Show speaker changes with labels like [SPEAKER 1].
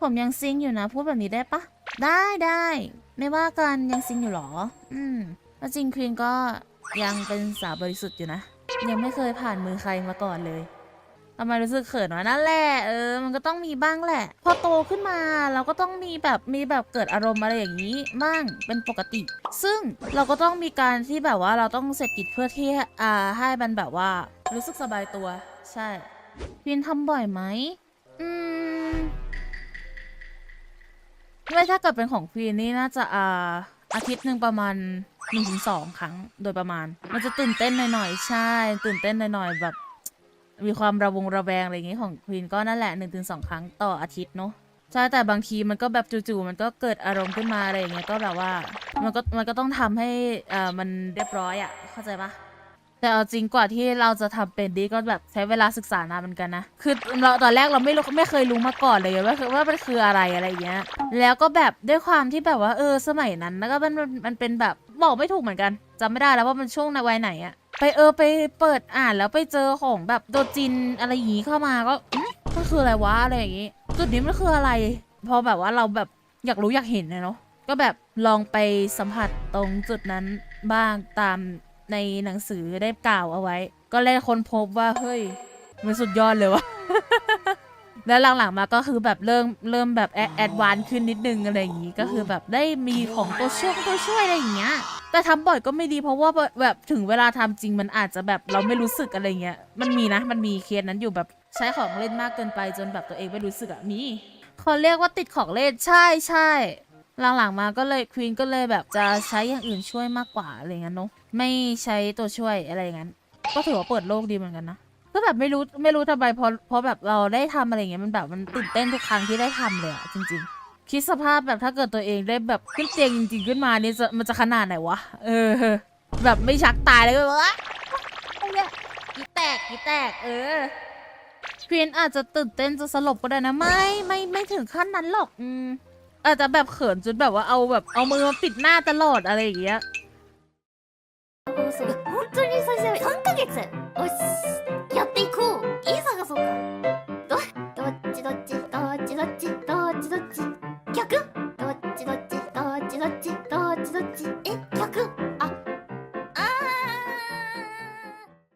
[SPEAKER 1] ผมยังซิงอยู่นะ พูดแบบนี้ได้ปะได้ได้ ไม่ว่ากันยังซิงอยู่หรอ อืมแล้จริงควีนก็ยังเป็นสาวบริสุทธิ์อยู่นะ ยังไม่เคยผ่านมือใครมาก่อนเลยทำไมรู้สึกเขินวะนั่นแหละเออมันก็ต้องมีบ้างแหละ พอโตขึ้นมาเราก็ต้องมีแบบมีแบบเกิดอารมณ์อะไรอย่างนี้บ้างเป็นปกติ ซึ่งเราก็ต้องมีการที่แบบว่าเราต้องเสร็จกิจเพื่อที่อ่าให้มันแบบว่า รู้สึกสบายตัว ใช่พินทำบ่อยไหมอืม ไม่ถ้าเกิดเป็นของควีนนี่น่าจะอ่าอาทิตย์หนึ่งประมาณหนึ่งถึงสองครั้งโดยประมาณ มันจะตื่นเต้นหน่อยๆใช่ ตื่นเต้นหน่อยๆแบบ มีความระวงระแวงอะไรอย่างงี้ของควีนก็นั่นแหละหนึ่งถึงสองครั้งต่ออาทิตย์เนาะใช่แต่บางทีมันก็แบบจู่ๆมันก็เกิดอารมณ์ขึ้นมาอะไรอย่างเงี้ยก็แบบว่า มันก็มันก็ต้องทำให้อ่อมันเรียบร้อยอะ่ะเข้าใจปะ แต่เอาจริงกว่าที่เราจะทำเป็นดีก็แบบใช้เวลาศึกษานานเหมือนกันนะ คือเราตอนแรกเราไม่รู้ไม่เคยรู้มาก่อนเลยว่าว่ามันคืออะไรอะไรอย่างเงี้ย แล้วก็แบบด้วยความที่แบบว่าเออสมัยนั้นแล้วก็มันมันเป็นแบบบอกไม่ถูกเหมือนกันจำไม่ได้แล้วว่ามันช่วงในวัยไหนอะไปเออไปเปิดอ่านแล้วไปเจอของแบบโดจินอะไรอย่างงี้เข้ามาก็อืมมันคืออะไรวะอะไรอย่างงี้ จุดนี้มันคืออะไร พอแบบว่าเราแบบอยากรู้อยากเห็นนะเนาะก็แบบลองไปสัมผัสตรงจุดนั้นบ้างตาม ในหนังสือได้กล่าวเอาไว้ ก็เลยค้นพบว่าเฮ้ยมันสุดยอดเลยวะแล้วหลังๆมาก็คือแบบเริ่มเริ่มแบบแอดวานขึ้นนิดนึงอะไรอย่างงี้ก็คือแบบได้มีของตัวช่วยตัวช่วยอะไรอย่างเงี้ยแต่ทำบ่อยก็ไม่ดีเพราะว่าแบบถึงเวลาทำจริงมันอาจจะแบบเราไม่รู้สึกอะไรเงี้ยมันมีนะมันมีเคสนั้นอยู่แบบใช้ของเล่นมากเกินไปจนแบบตัวเองไม่รู้สึกอะมีเขาเรียกว่าติดของเล่นใช่ใช่ หลังๆมาก็เลยควีนก็เลยแบบจะใช้อย่างอื่นช่วยมากกว่าอะไรเงี้ยเนาะไม่ใช้ตัวช่วยอะไรอย่างนั้นก็ถือว่าเปิดโลกดีเหมือนกันนะก็แบบไม่รู้ไม่รู้ทำไมพอพอแบบเราได้ทำอะไรเงี้ยมันแบบมันตื่นเต้นทุกครั้งที่ได้ทำเลยอะจริง ๆ คิดสภาพแบบถ้าเกิดตัวเองได้แบบขึ้นเตียงจริง ๆ ขึ้นมานี่จะมันจะขนาดไหนวะเออ แบบไม่ชักตายเลยก็แบบว่าเนี่ยกีแตกกีแตก เออควีนอาจจะตื่นเต้นจะสลบก็ได้นะไม่ไม่ไม่ถึงขั้นนั้นหรอก อืม อาจจะแบบเขินจนแบบว่าเอาแบบเอามือมาปิดหน้าตลอดอะไรอย่างเงี้ย
[SPEAKER 2] 放送本当に最初3ヶ月おしやっていこういい探そうかどどっちどっちどっちどっちどっちどっち逆どっちどっちどっちどっちどっちどっちえ